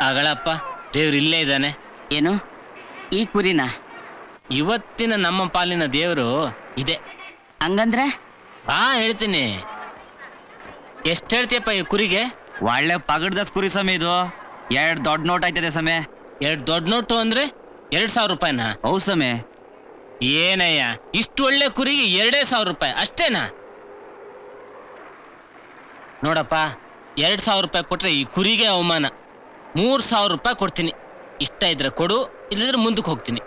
ಅಗಳಪ್ಪ ದೇವ್ರು ಇಲ್ಲೇ ಇದ್ದಾನೆ. ಏನು? ಈ ಕುರಿನ? ಇವತ್ತಿನ ನಮ್ಮ ಪಾಲಿನ ದೇವರು ಇದೆ. ಹಂಗಂದ್ರೆ? ಹಾ ಹೇಳ್ತೀನಿ. ಎಷ್ಟು ಹೇಳ್ತೀಯಪ್ಪ ಈ ಕುರಿಗೆ? ಒಳ್ಳೆ ಪಗಡ್ದ ಕುರಿ ಸಮಯ ಇದು. ಎರಡ್ ದೊಡ್ಡ ನೋಟ್ ಆಯ್ತದೆ ಸಮಯ ಎರಡ್ ದೊಡ್ಡ ನೋಟು ಅಂದ್ರೆ ಎರಡ್ ಸಾವಿರ ರೂಪಾಯಿನಾ? ಹೌ ಸಮಯ ಏನಯ್ಯ ಇಷ್ಟು ಒಳ್ಳೆ ಕುರಿಗೆ ಎರಡೇ ಸಾವಿರ ರೂಪಾಯಿ ಅಷ್ಟೇನಾ? ನೋಡಪ್ಪ ಎರಡ್ ಸಾವಿರ ರೂಪಾಯಿ ಕೊಟ್ರೆ ಈ ಕುರಿಗೆ ಅವಮಾನ. ಮೂರ್ ಸಾವಿರ ರೂಪಾಯಿ ಕೊಡ್ತೀನಿ. ಇಷ್ಟ ಇದ್ರೆ ಕೊಡು ಇಲ್ಲದ್ರೆ ಮುಂದಕ್ಕೆ ಹೋಗ್ತೀನಿ.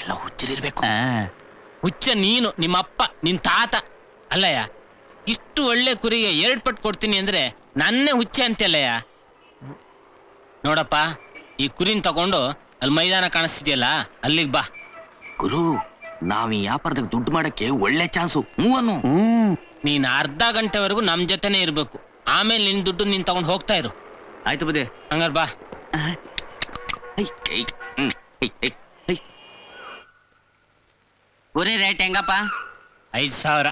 ಎಲ್ಲ ಹುಚ್ಚರಿರ್ಬೇಕು. ಹುಚ್ಚ ನೀನು ನಿಮ್ಮ ಅಪ್ಪ ನಿನ್ ತಾತ. ಅಲ್ಲಯ್ಯ ಇಷ್ಟು ಒಳ್ಳೆ ಕುರಿಗೆ ಎರಡ್ ಪಟ್ಟು ಕೊಡ್ತೀನಿ ಅಂದ್ರೆ ನನ್ನೇ ಹುಚ್ಚೆ ಅಂತೆಲ್ಲಯ್ಯ ನೋಡಪ್ಪ ಈ ಕುರಿನ್ ತಗೊಂಡು ಅಲ್ಲಿ ಮೈದಾನ ಕಾಣಿಸ್ತಿದ್ಯಲ್ಲ ಅಲ್ಲಿಗೆ ಬಾ. ಗುರು ನಾವ್ ಈ ವ್ಯಾಪಾರದಾಗ ದುಡ್ಡು ಮಾಡಕ್ಕೆ ಒಳ್ಳೆ ಚಾನ್ಸು. ಮೂವನು ನೀನ್ ಅರ್ಧ ಗಂಟೆವರೆಗೂ ನಮ್ ಜೊತೆನೆ ಇರ್ಬೇಕು. ಆಮೇಲೆ ನಿನ್ ದುಡ್ಡು ನೀನ್ ತಗೊಂಡು ಹೋಗ್ತಾ ಇರು. ಆಯ್ತು ಬುದ್ಧಿ. ಹಂಗಾರ ಬಾ. ಕುರಿ ರೇಟ್ ಹೆಂಗಪ್ಪ? ಐದ್ ಸಾವಿರ.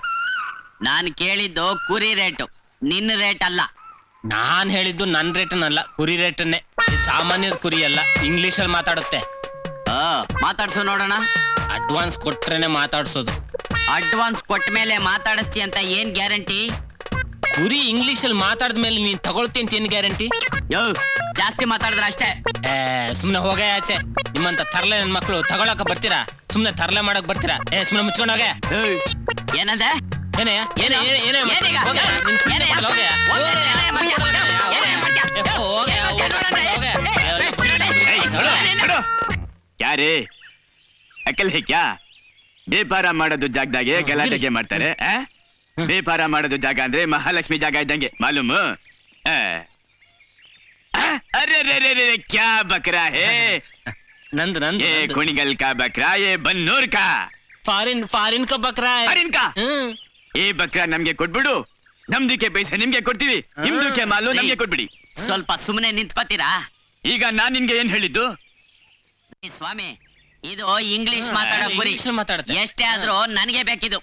ನಾನು ಕೇಳಿದ್ದು ಕುರಿ ರೇಟು ನಿನ್ನ ರೇಟ್ ಅಲ್ಲ ನಾನ್ ಹೇಳಿದ್ದು ನನ್ ರೇಟನ್ನಲ್ಲ ಕುರಿ ರೇಟನ್ನೇ. ಈ ಸಾಮಾನ್ಯ ಕುರಿ ಅಲ್ಲ ಇಂಗ್ಲಿಷ್ ಅಲ್ಲಿ ಮಾತಾಡುತ್ತೆ. ಆ, ಮಾತಾಡ್ಸು ನೋಡೋಣ. ಅಡ್ವಾನ್ಸ್ ಕೊಟ್ರೇನೆ ಮಾತಾಡ್ಸೋದು. ಅಡ್ವಾನ್ಸ್ ಕೊಟ್ಟ ಮೇಲೆ ಮಾತಾಡಿಸ್ತಿ ಅಂತ ಏನ್ ಗ್ಯಾರಂಟಿ? ಕುರಿ ಇಂಗ್ಲಿಷ್ ಅಲ್ಲಿ ಮಾತಾಡಿದ ಮೇಲೆ ನೀನ್ ತಗೊಳ್ತೀನಿ ಅಂತ ಏನ್ ಗ್ಯಾರಂಟಿ? ಯೋ ಜಾಸ್ತಿ ಮಾತಾಡಿದ್ರೆ ಅಷ್ಟೇ. ಏ ಸುಮ್ನೆ ಹೋಗೇ ಆಚೆ. ನಿಮ್ಮಂತ ತರ್ಲೆ ನನ್ ಮಕ್ಕಳು ತಗೊಳಕ ಬರ್ತೀರಾ? ಸುಮ್ನೆ ತರ್ಲೆ ಮಾಡಕ್ ಬರ್ತೀರಾ? ಏ ಸುಮ್ನೆ ಮುಚ್ಕೊಂಡು ಹೋಗೆ. ಏಯ್, ಏನಂದೆ? ಏನೇ ಏನೇ ಏನೇ ಏನೇ ಏನೀಗ? ಹೋಗೆ, ನಿನ್ ಕುರಿ ಏನೇ? ತಗೊಂಡ್ ಹೋಗೆ. ಹೋಗೆ, ಹೋಗೆ, ಏನೇ ಮಾಡ್ತೀಯ? ಹೋಗೆ, ಏನೇ ಮಾಡ್ತೀಯ? ಏ, ಹೋಗೆ, ಹೋಗೆ, ಹೋಗೆ. ಯಾರೇ? ಅಕಲ್ ಹೇ ಕ್ಯಾ ವ್ಯಾಪಾರ ಮಾಡೋದು ಜಾಗದಾಗೆ ಗಲಾಟೆಗೆ ಮಾಡ್ತಾರೆ ಆ? ವ್ಯಾಪಾರ ಮಾಡೋದು ಜಾಗ ಅಂದ್ರೆ ಮಹಾಲಕ್ಷ್ಮಿ ಜಾಗ ಇದ್ದಂಗೆ ಮಾಲೂಮ್? ಅರೆ ರೆ ಕ್ಯಾ ಬಕ್ರಾ ಹೇ? ನಂದ್ ನಂದ್ ಏ ಕುಣಿಗಲ್ ಕಾ ಬಕ್ರಾ ಏ ಬನ್ನೂರ್ ಕಾ? ಫಾರಿನ್ ಫಾರಿನ್ ಕ ಬಕ್ರಾ ಫಾರಿನ್ ಕಾ? ಏ ಬಕ್ರಾ ನಮ್ಗೆ ಕೊಟ್ಬಿಡು. ನಮ್ದಕ್ಕೆ ಪೈಸೆ ನಿಮ್ಗೆ ಕೊಡ್ತೀವಿ. ನಿಮ್ದಕ್ಕೆ ಮಾಲು ನಮ್ಗೆ ಕೊಟ್ಬಿಡಿ. ಸ್ವಲ್ಪ ಸುಮ್ಮನೆ ನಿಂತ್ಕೋತೀರಾ? ಈಗ ನಾನ್ ನಿನ್ಗೆ ಏನ್ ಹೇಳಿದ್ದು? ಸ್ವಾಮಿ ಇದು ಇಂಗ್ಲಿಷ್ ಮಾತಾಡೋ ಗುರಿ ಎಷ್ಟೇ ಆದ್ರೂ ನನಗೆ ಬೇಕಿದು.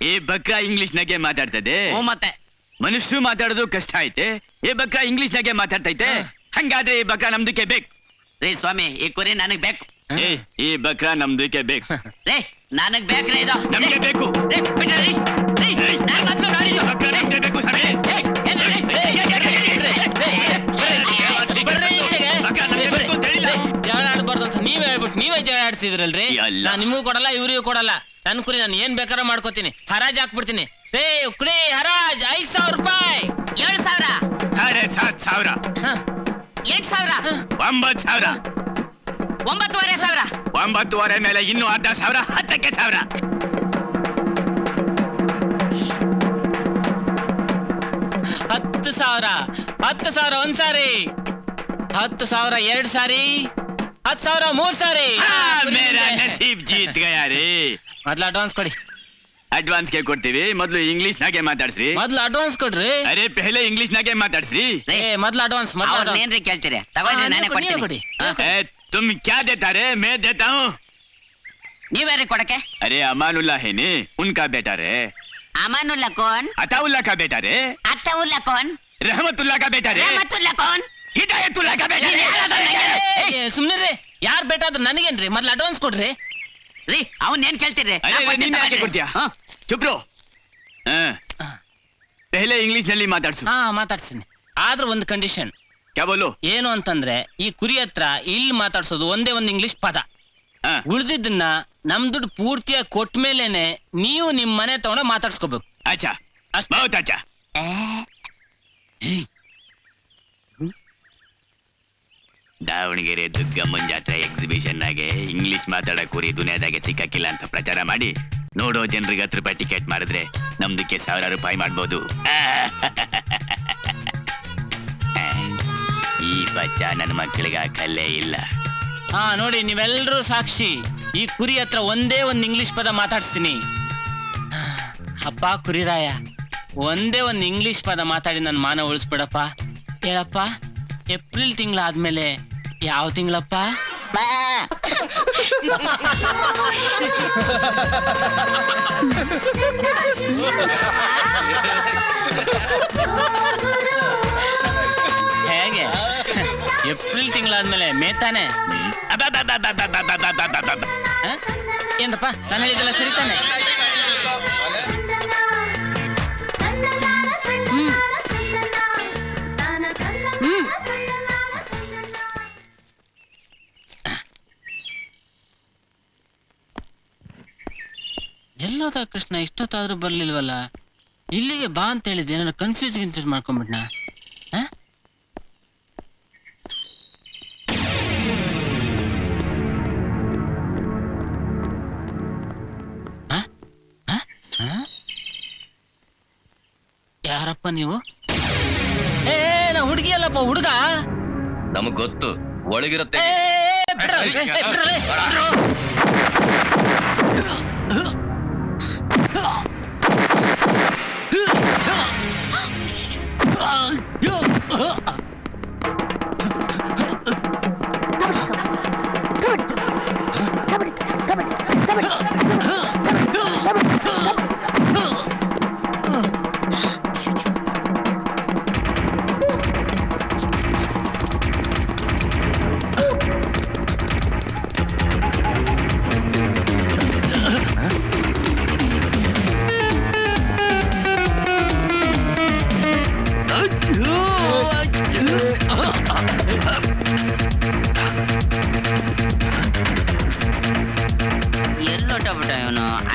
ಈ ಬಕ್ಕ ಇಂಗ್ಲಿಷ್ ನಾಗೆ ಮಾತಾಡ್ತದೆ ಹ್ಞೂ ಮತ್ತೆ ಮನುಷ್ಯರು ಮಾತಾಡೋದು ಕಷ್ಟ ಐತೆ ಈ ಬಕ್ಕ ಇಂಗ್ಲಿಷ್ ನಾಗೆ ಮಾತಾಡ್ತೈತೆ ಹಂಗಾದ್ರೆ ಈ ಬಕ್ಕ ನಮ್ದಕ್ಕೆ ಬೇಕು ರೀ ಸ್ವಾಮಿ ಈ ಕುರಿ ನನಗ್ ಬೇಕು ಏ ಈ ಬಕ್ಕ ನಮ್ದಕ್ಕೆ ಬೇಕು ರೀ ನನಗ್ ಬೇಕ್ರಿ ಇದು ನಮ್ಗೆ ಬೇಕು ರೀ, ಬಿಡ್ರಿ, ರೀ. ರೀ, ನಾನ್ ಮೊದ್ಲು ಸ್ವಾಮಿ. ರೀ? ಬಿಡ್ರಿ ಈಚೆಗೆ. ಜಗಳ ಆಡ್ಬಾರ್ದು ಅಂತ ನೀವೇ ಹೇಳ್ಬಿಟ್ಟು ನೀವೇ ಜಗಳ ಆಡ್ಸಿದ್ರಲ್ರಿ ಎಲ್ಲ. ನಿಮಗೂ ಕೊಡಲ್ಲ ಇವ್ರಿಗೂ ಕೊಡಲ್ಲ ನನ್ ಕುರಿ ನಾನು ಏನ್ ಬೇಕಾರ ಮಾಡ್ಕೋತೀನಿ. ಹರಾಜ್ ಹಾಕ್ಬಿಡ್ತೀನಿ. ರೇ ಕುರಿ ಹರಾಜ್ ಐದ್ ಸಾವಿರ ರೂಪಾಯಿ. ಏಳ್ ಸಾವಿರ? ಸಾಡೆ ಸಾತ್ ಸಾವಿರ. ಎಂಟ್ ಸಾವಿರ? ಒಂಬತ್ ಸಾವಿರ. ಒಂಬತ್ತುವರೆ ಸಾವಿರ? ಒಂಬತ್ತುವರೆ ಮೇಲೆ ಇನ್ನು ಅರ್ಧ ಸಾವಿರ ಹತ್ತಕ್ಕೆ ಸಾವಿರ. ಹತ್ತು ಸಾವಿರ. ಹತ್ತು ಸಾವಿರ ಒಂದ್ ಸಾರಿ. ಹತ್ತು ಸಾವಿರ ಎರಡ್ ಸಾರಿ. ಹತ್ತು ಸಾವಿರ ಮೂರ್ ಸಾರಿ. ಆ, ಮೇರಾ ನಸೀಬ್ ಜೀತ್ ಗಯಾ ರೇ ಮೊದ್ಲು ಅಡ್ವಾನ್ಸ್ ಕೊಡಿ. ಅಡ್ವಾನ್ಸ್ಗೆ ಕೊಡ್ತೀವಿ. ಮೊದ್ಲು ಇಂಗ್ಲಿಷ್ ನಾಗೆ ಮಾತಾಡ್ಸ್ರಿ. ಮೊದ್ಲು ಅಡ್ವಾನ್ಸ್ ಕೊಡ್ರಿ. ಅರೆ ಪೆಹಲೆ ಇಂಗ್ಲಿಷ್ ನಾಗೆ ಮಾತಾಡ್ಸ್ರಿ. ಏ ಮೊದ್ಲು ಅಡ್ವಾನ್ಸ್ ಮೊದ್ಲು ಅವ್ರನ್ನೇನ್ರಿ ಕೇಳ್ತೀರಿ. ತಗೊಳ್ರಿ ನಾನೇ ಕೊಡ್ತೀನಿ. ಕೊಡಿ. ತುಮ್ ಕ್ಯಾ ದೇತಾರೆ? ಮೇ ದೇತಾ ನೀವ್ಯಾರಿ ಕೊಡಕ್ಕೆ? ಅರೆ ಅಮಾನುಲ್ಲಾ ಹೇನಿ. ಉನ್ಕಾ ಬೇಟಾ ಅಮಾನುಲ್ಲಾ ಅಮಾನುಲ್ಲ ಕೋನ್? ಅತಾವುಲ್ಲಾ ಕಾ ಬೇಟಾ ರೇ. ಕೋನ್? ರಹಮತುಲ್ಲಾ ಕಾ ಬೇಟಾ ರೇ. ರಹಮತುಲ್ಲ ಕೋನ್? ಹಿದಾಯತುಲ್ಲಾ ಕಾ ಬೇಟಾ ಸುಮ್ನೆ ರೀ ಯಾರ್ ಬೇಕಾದ್ರೂ ನನಗೇನ್ರಿ? ಮೊದ್ಲು ಅಡ್ವಾನ್ಸ್ ಕೊಡ್ರಿ. ರೀ ಅವನ್ ಏನ್ ಕೇಳ್ತೀರಿ ಚುಪ್ರು ಪೆಹಲೆ ಇಂಗ್ಲಿಷ್ನಲ್ಲಿ ಮಾತಾಡ್ಸು. ಹಾ ಮಾತಾಡ್ತೀನಿ ಆದ್ರೆ ಒಂದು ಕಂಡೀಷನ್ ಕ್ಯಾ ಏನು ಅಂತಂದ್ರೆ ಈ ಕುರಿ ಹತ್ರ ಇಲ್ಲಿ ಮಾತಾಡ್ಸೋದು ಒಂದೇ ಒಂದು ಇಂಗ್ಲಿಷ್ ಪದ. ಉಳಿದಿದ್ದನ್ನ ನಮ್ ದುಡ್ಡು ಪೂರ್ತಿಯಾಗಿ ಕೊಟ್ಟ ಮೇಲೇನೆ ನೀವು ನಿಮ್ ಮನೆ ತಗೊಂಡ ಮಾತಾಡ್ಸ್ಕೋಬೇಕು. ಆಚಾ. ಅಷ್ಟ. ಆಚಾ ದಾವಣಗೆರೆ ದುರ್ಗಮ್ಮನ್ ಜಾತ್ರೆ ಎಕ್ಸಿಬಿಷನ್ ಆಗಿ ಇಂಗ್ಲಿಷ್ ಮಾತಾಡೋ ಕುರಿ ದುನಿಯಾದಾಗೆ ಸಿಕ್ಕಕ್ಕಿಲ್ಲ ಅಂತ ಪ್ರಚಾರ ಮಾಡಿ. ನೋಡೋ ಜನರಿಗೆ ಹತ್ತು ರೂಪಾಯಿ ಟಿಕೆಟ್ ಮಾಡಿದ್ರೆ ನಮ್ದಕ್ಕೆ ಸಾವಿರ ರೂಪಾಯಿ ಮಾಡ್ಬೋದು. ಈ ಬಚ್ಚ ನನ್ನ ಮಕ್ಕಳಿಗೆ ಕಲ್ಲೇ ಇಲ್ಲ. ಹಾ, ನೋಡಿ ನೀವೆಲ್ಲರೂ ಸಾಕ್ಷಿ, ಈ ಕುರಿ ಹತ್ರ ಒಂದೇ ಒಂದು ಇಂಗ್ಲಿಷ್ ಪದ ಮಾತಾಡ್ತೀನಿ ಅಪ್ಪ ಕುರಿರಾಯ, ಒಂದೇ ಒಂದು ಇಂಗ್ಲಿಷ್ ಪದ ಮಾತಾಡಿ ನನ್ನ ಮಾನ ಉಳಿಸ್ಬಿಡಪ್ಪ. ಹೇಳಪ್ಪ, ಏಪ್ರಿಲ್ ತಿಂಗಳಾದ್ಮೇಲೆ ಯಾವ ತಿಂಗಳಪ್ಪ? ಹೇಗೆ? ಏಪ್ರಿಲ್ ತಿಂಗಳಾದ್ಮೇಲೆ ಮೇ ತಾನೆ? ಏನಪ್ಪ ನಾನು ಹೇಳಿದ್ದೆಲ್ಲ ಸರಿ ತಾನೆ? ಎಲ್ಲೋದ ಕೃಷ್ಣ ಇಷ್ಟೊತ್ತಾದ್ರೂ ಬರ್ಲಿಲ್ವಲ್ಲ? ಇಲ್ಲಿಗೆ ಬಾ ಅಂತ ಹೇಳಿದ್ದೆ ನಾನು ಕನ್ಫ್ಯೂಸ್ ಕನ್ಫ್ಯೂಸ್ ಮಾಡ್ಕೊಂಡ್ಬಿಟ್ನ? ಯಾರಪ್ಪ ನೀವು? ಏ ನಾ ಹುಡುಗಿ ಅಲ್ಲಪ್ಪ ಹುಡುಗ? ನಮಗ್ ಗೊತ್ತು ಒಳಗಿರುತ್ತೆ ಏ, ಏ, ಬಿಡ್ರೋ, ಏ, ಏ, ಬಿಡ್ರೋ, ಏ, ಬಿಡ್ರೋ.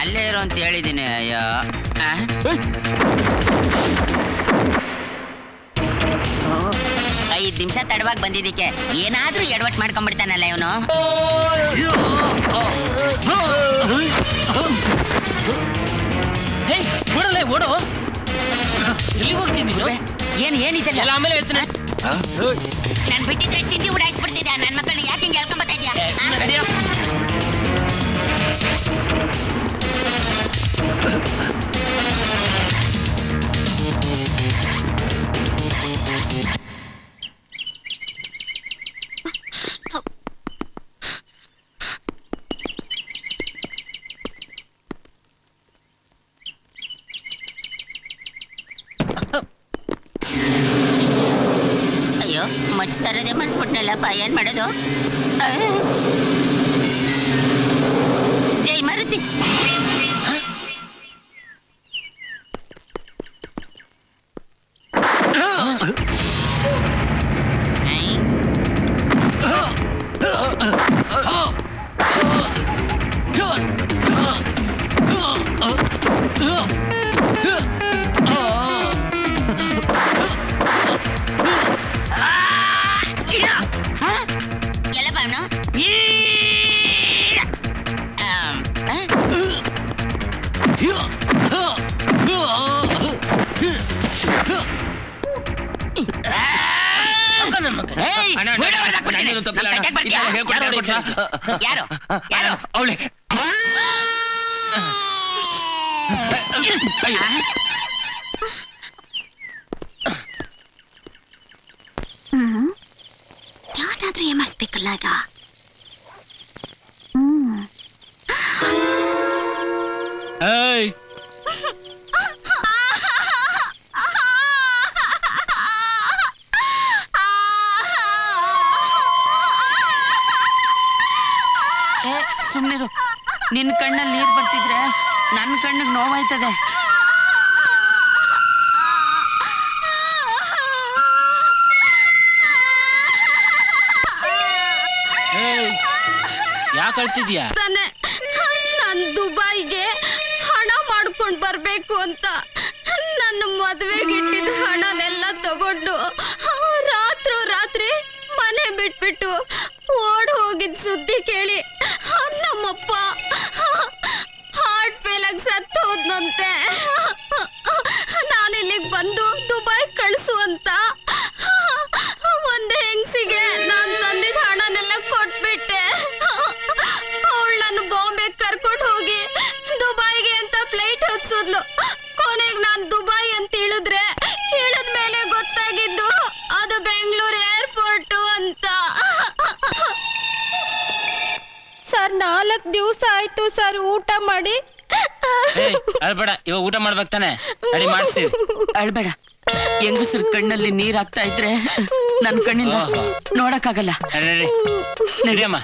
ಅಲ್ಲೇ ಇರೋ ಅಂತ ಹೇಳಿದ್ದೀನಿ ಅಯ್ಯೋ. ಆ? ಐದ್ ನಿಮಿಷ ತಡವಾಗಿ ಬಂದಿದ್ದಕ್ಕೆ. ಏನಾದ್ರೂ ಎಡವಟ್ ಮಾಡ್ಕೊಂಡ್ಬಿಡ್ತಾನಲ್ಲ ಇವನು. ಹೇ ಓಡಲೇ ಓಡು. ಎಲ್ಲಿ ಹೋಗ್ತೀನಿ ನೀನು? ಏನ್ ಏನಿದೆಲ್ಲ ಎಲ್ಲ ಆಮೇಲೆ ಹೇಳ್ತೀನಿ. ನಾನ್ ಬಿಟ್ಟಿದ್ರೆ ಚಿಂದಿ ಉಡಾಯಿಸ್ಬಿಡ್ತಿದ್ಯಾ ನನ್ ಮಕ್ಕಳು ಯಾಕೆ ಹಿಂಗೆ ಹೇಳ್ಕೊಂಬತ್ತಾ ಇದ್ಯಾ? ಏನ್ ಮಾಡೋದು? ಜೈ ಮಾರುತಿ. ಅಣ್ಣ, ಅಣ್ಣ, ನಾನೇನು ತಪ್ಪಿಲ್ಲ ಅಣ್ಣ. ಕೈಗ್ ಬರ್ತೀಯಾ? ಇಲ್ಲ, ಹೇಳ್ಕೊಡ್ತೀನಿ, ಯಾರು ಹೇಳ್ಕೊಡ್ತೀನಿ. ಯಾರು ಯಾರು ಅವಳೆ ಯಾರಾದ್ರೂ ಏಮಾರಿಸ್ಬೇಕಲ್ಲ ಈಗ ಸುಮ್ಮನಿರು ನಿನ್ನ ಕಣ್ಣಲ್ಲಿ ನೀರು ಬರ್ತಿದ್ರೆ ನನ್ನ ಕಣ್ಣಿಗೆ ನೋವಾಯ್ತದೆ. ಯಾಕೆ ಅಳ್ತಿದ್ಯಾ? ತಾನೆ ನಾನ್ ದುಬೈಗೆ ಹಣ ಮಾಡ್ಕೊಂಡು ಬರಬೇಕು ಅಂತ. ನನ್ನ ಮದುವೆಗೆ ಇಟ್ಟಿದ್ದ ಹಣನೆಲ್ಲ ತಗೊಂಡು ಬಿಟ್ಬಿಟ್ಟು ಓಡ್ ಹೋಗಿದ್ ಸುದ್ದಿ ಕೇಳಿ. ನಮ್ಮಪ್ಪ. ಹಾರ್ಟ್ ಫೇಲ್ ಆಗಿ ಸತ್ತು ಹೋದ್ನಂತೆ ನಾನು ಇಲ್ಲಿಗೆ ಬಂದು ನಾಲ್ಕು ದಿವಸ ಆಯ್ತು ಸರ್ ಊಟ ಮಾಡಿ. ಏಯ್ ಅಳ್ಬೇಡ ಇವಾಗ ಊಟ ಮಾಡ್ಬೇಕು ತಾನೆ. ಅಡಿ ಮಾಡಿಸ್ತೀವಿ ಅಳ್ಬೇಡ. ಹೆಂಗಸ್ರ ಕಣ್ಣಲ್ಲಿ ನೀರ್ ಆಗ್ತಾ ಇದ್ರೆ ನನ್ ಕಣ್ಣಿಂದ. ನೋಡಕ್ಕಾಗಲ್ಲ. ನಡಿಯಮ್ಮ